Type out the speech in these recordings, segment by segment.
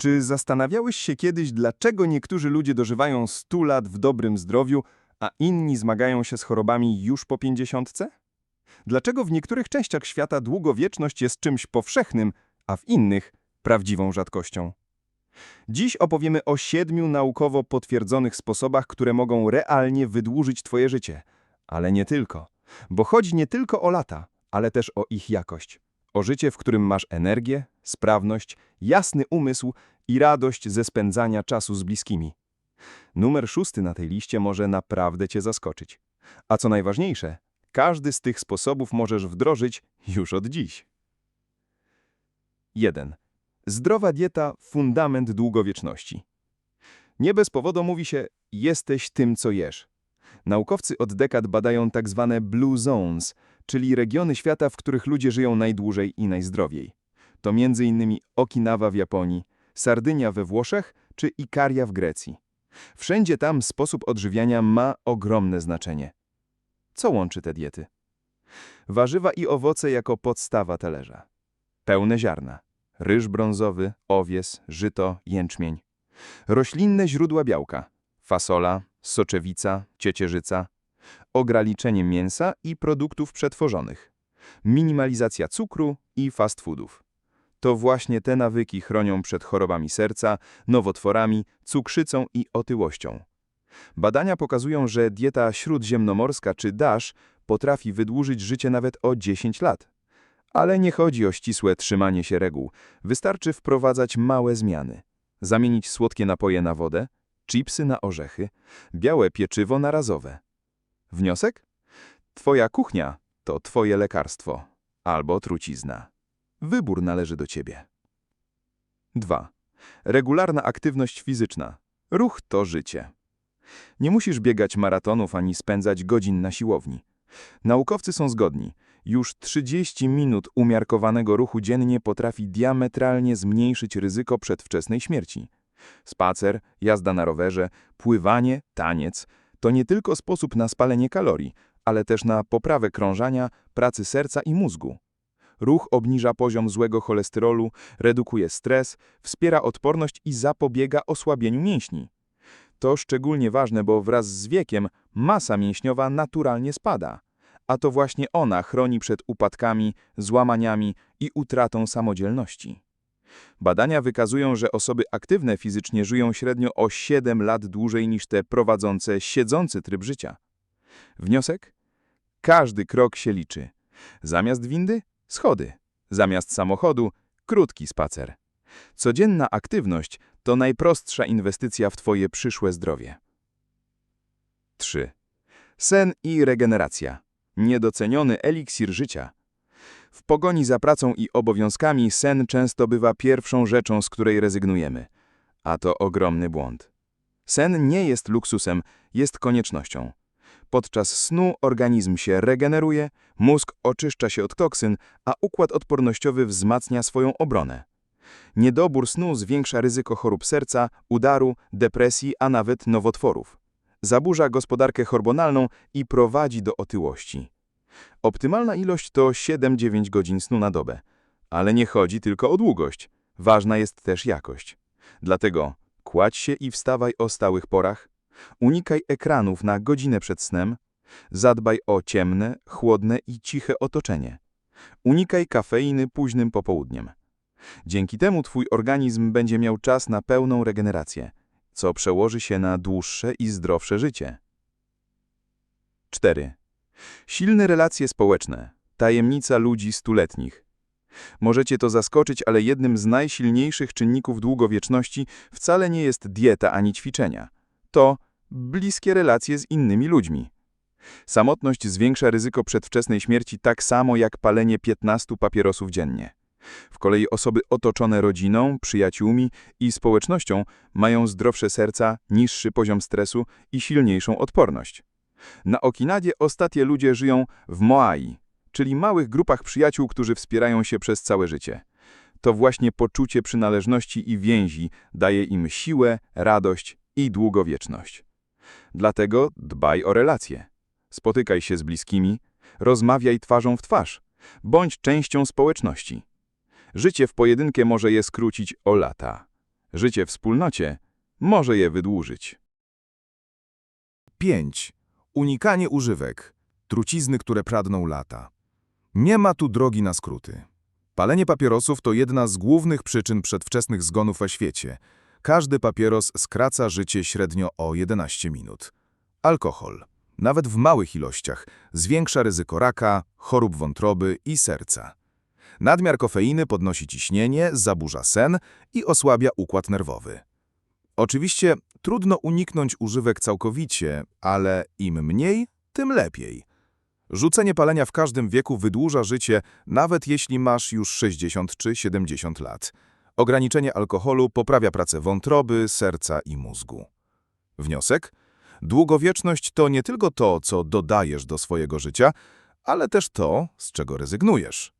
Czy zastanawiałeś się kiedyś, dlaczego niektórzy ludzie dożywają 100 lat w dobrym zdrowiu, a inni zmagają się z chorobami już po pięćdziesiątce? Dlaczego w niektórych częściach świata długowieczność jest czymś powszechnym, a w innych prawdziwą rzadkością? Dziś opowiemy o siedmiu naukowo potwierdzonych sposobach, które mogą realnie wydłużyć Twoje życie. Ale nie tylko, bo chodzi nie tylko o lata, ale też o ich jakość. O życie, w którym masz energię, sprawność, jasny umysł i radość ze spędzania czasu z bliskimi. Numer szósty na tej liście może naprawdę Cię zaskoczyć. A co najważniejsze, każdy z tych sposobów możesz wdrożyć już od dziś. 1. Zdrowa dieta – fundament długowieczności. Nie bez powodu mówi się jesteś tym, co jesz. Naukowcy od dekad badają tak zwane blue zones, czyli regiony świata, w których ludzie żyją najdłużej i najzdrowiej. To m.in. Okinawa w Japonii, Sardynia we Włoszech czy Ikaria w Grecji. Wszędzie tam sposób odżywiania ma ogromne znaczenie. Co łączy te diety? Warzywa i owoce jako podstawa talerza. Pełne ziarna. Ryż brązowy, owies, żyto, jęczmień. Roślinne źródła białka. Fasola, soczewica, ciecierzyca. Ograniczenie mięsa i produktów przetworzonych. Minimalizacja cukru i fast foodów. To właśnie te nawyki chronią przed chorobami serca, nowotworami, cukrzycą i otyłością. Badania pokazują, że dieta śródziemnomorska czy DASH potrafi wydłużyć życie nawet o 10 lat. Ale nie chodzi o ścisłe trzymanie się reguł. Wystarczy wprowadzać małe zmiany. Zamienić słodkie napoje na wodę, chipsy na orzechy, białe pieczywo na razowe. Wniosek? Twoja kuchnia to twoje lekarstwo albo trucizna. Wybór należy do ciebie. 2. Regularna aktywność fizyczna. Ruch to życie. Nie musisz biegać maratonów ani spędzać godzin na siłowni. Naukowcy są zgodni. Już 30 minut umiarkowanego ruchu dziennie potrafi diametralnie zmniejszyć ryzyko przedwczesnej śmierci. Spacer, jazda na rowerze, pływanie, taniec to nie tylko sposób na spalenie kalorii, ale też na poprawę krążenia, pracy serca i mózgu. Ruch obniża poziom złego cholesterolu, redukuje stres, wspiera odporność i zapobiega osłabieniu mięśni. To szczególnie ważne, bo wraz z wiekiem masa mięśniowa naturalnie spada, a to właśnie ona chroni przed upadkami, złamaniami i utratą samodzielności. Badania wykazują, że osoby aktywne fizycznie żyją średnio o 7 lat dłużej niż te prowadzące siedzący tryb życia. Wniosek? Każdy krok się liczy. Zamiast windy schody, zamiast samochodu krótki spacer. Codzienna aktywność to najprostsza inwestycja w Twoje przyszłe zdrowie. 3. Sen i regeneracja. Niedoceniony eliksir życia. W pogoni za pracą i obowiązkami sen często bywa pierwszą rzeczą, z której rezygnujemy. A to ogromny błąd. Sen nie jest luksusem, jest koniecznością. Podczas snu organizm się regeneruje, mózg oczyszcza się od toksyn, a układ odpornościowy wzmacnia swoją obronę. Niedobór snu zwiększa ryzyko chorób serca, udaru, depresji, a nawet nowotworów. Zaburza gospodarkę hormonalną i prowadzi do otyłości. Optymalna ilość to 7-9 godzin snu na dobę. Ale nie chodzi tylko o długość. Ważna jest też jakość. Dlatego kładź się i wstawaj o stałych porach, Unikaj ekranów na godzinę przed snem. Zadbaj o ciemne, chłodne i ciche otoczenie. Unikaj kafeiny późnym popołudniem. Dzięki temu twój organizm będzie miał czas na pełną regenerację, co przełoży się na dłuższe i zdrowsze życie. 4. Silne relacje społeczne. Tajemnica ludzi stuletnich. Możecie to zaskoczyć, ale jednym z najsilniejszych czynników długowieczności wcale nie jest dieta ani ćwiczenia. To bliskie relacje z innymi ludźmi. Samotność zwiększa ryzyko przedwczesnej śmierci tak samo jak palenie 15 papierosów dziennie. W kolei osoby otoczone rodziną, przyjaciółmi i społecznością mają zdrowsze serca, niższy poziom stresu i silniejszą odporność. Na Okinawie ostatnie ludzie żyją w Moai, czyli małych grupach przyjaciół, którzy wspierają się przez całe życie. To właśnie poczucie przynależności i więzi daje im siłę, radość i długowieczność. Dlatego dbaj o relacje. Spotykaj się z bliskimi, rozmawiaj twarzą w twarz, bądź częścią społeczności. Życie w pojedynkę może je skrócić o lata, Życie w wspólnocie może je wydłużyć. 5. Unikanie używek. Trucizny, które pradną lata. Nie ma tu drogi na skróty. Palenie papierosów to jedna z głównych przyczyn przedwczesnych zgonów we świecie. Każdy papieros skraca życie średnio o 11 minut. Alkohol, nawet w małych ilościach, zwiększa ryzyko raka, chorób wątroby i serca. Nadmiar kofeiny podnosi ciśnienie, zaburza sen i osłabia układ nerwowy. Oczywiście trudno uniknąć używek całkowicie, ale im mniej, tym lepiej. Rzucenie palenia w każdym wieku wydłuża życie, nawet jeśli masz już 60 czy 70 lat. Ograniczenie alkoholu poprawia pracę wątroby, serca i mózgu. Wniosek? Długowieczność to nie tylko to, co dodajesz do swojego życia, ale też to, z czego rezygnujesz.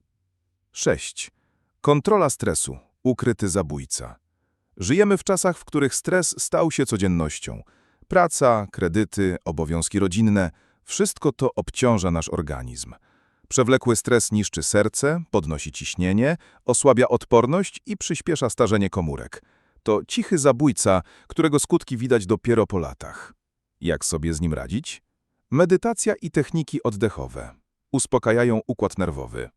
6. Kontrola stresu. Ukryty zabójca. Żyjemy w czasach, w których stres stał się codziennością. Praca, kredyty, obowiązki rodzinne – wszystko to obciąża nasz organizm. Przewlekły stres niszczy serce, podnosi ciśnienie, osłabia odporność i przyspiesza starzenie komórek. To cichy zabójca, którego skutki widać dopiero po latach. Jak sobie z nim radzić? Medytacja i techniki oddechowe. Uspokajają układ nerwowy.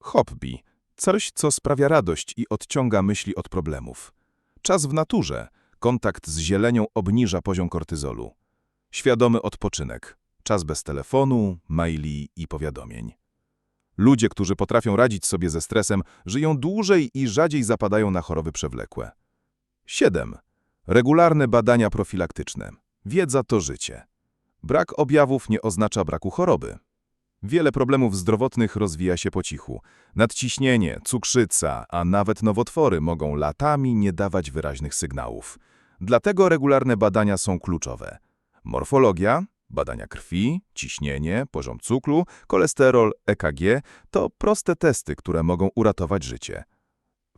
Hobby. Coś, co sprawia radość i odciąga myśli od problemów. Czas w naturze. Kontakt z zielenią obniża poziom kortyzolu. Świadomy odpoczynek. Czas bez telefonu, maili i powiadomień. Ludzie, którzy potrafią radzić sobie ze stresem, żyją dłużej i rzadziej zapadają na choroby przewlekłe. 7. Regularne badania profilaktyczne. Wiedza to życie. Brak objawów nie oznacza braku choroby. Wiele problemów zdrowotnych rozwija się po cichu. Nadciśnienie, cukrzyca, a nawet nowotwory mogą latami nie dawać wyraźnych sygnałów. Dlatego regularne badania są kluczowe. Morfologia, badania krwi, ciśnienie, poziom cukru, kolesterol, EKG to proste testy, które mogą uratować życie.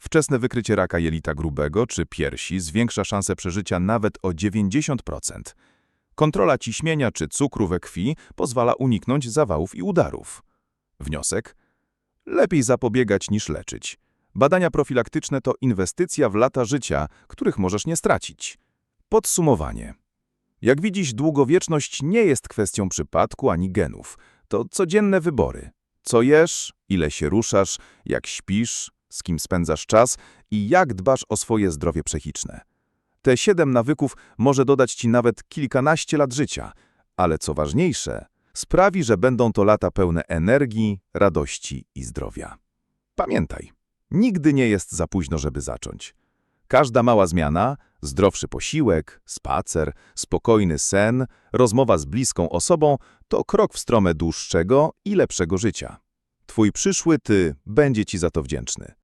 Wczesne wykrycie raka jelita grubego czy piersi zwiększa szanse przeżycia nawet o 90%. Kontrola ciśnienia czy cukru we krwi pozwala uniknąć zawałów i udarów. Wniosek? Lepiej zapobiegać niż leczyć. Badania profilaktyczne to inwestycja w lata życia, których możesz nie stracić. Podsumowanie. Jak widzisz, długowieczność nie jest kwestią przypadku ani genów. To codzienne wybory. Co jesz, ile się ruszasz, jak śpisz, z kim spędzasz czas i jak dbasz o swoje zdrowie psychiczne. Te siedem nawyków może dodać ci nawet kilkanaście lat życia, ale co ważniejsze, sprawi, że będą to lata pełne energii, radości i zdrowia. Pamiętaj, nigdy nie jest za późno, żeby zacząć. Każda mała zmiana, zdrowszy posiłek, spacer, spokojny sen, rozmowa z bliską osobą to krok w stronę dłuższego i lepszego życia. Twój przyszły ty będzie ci za to wdzięczny.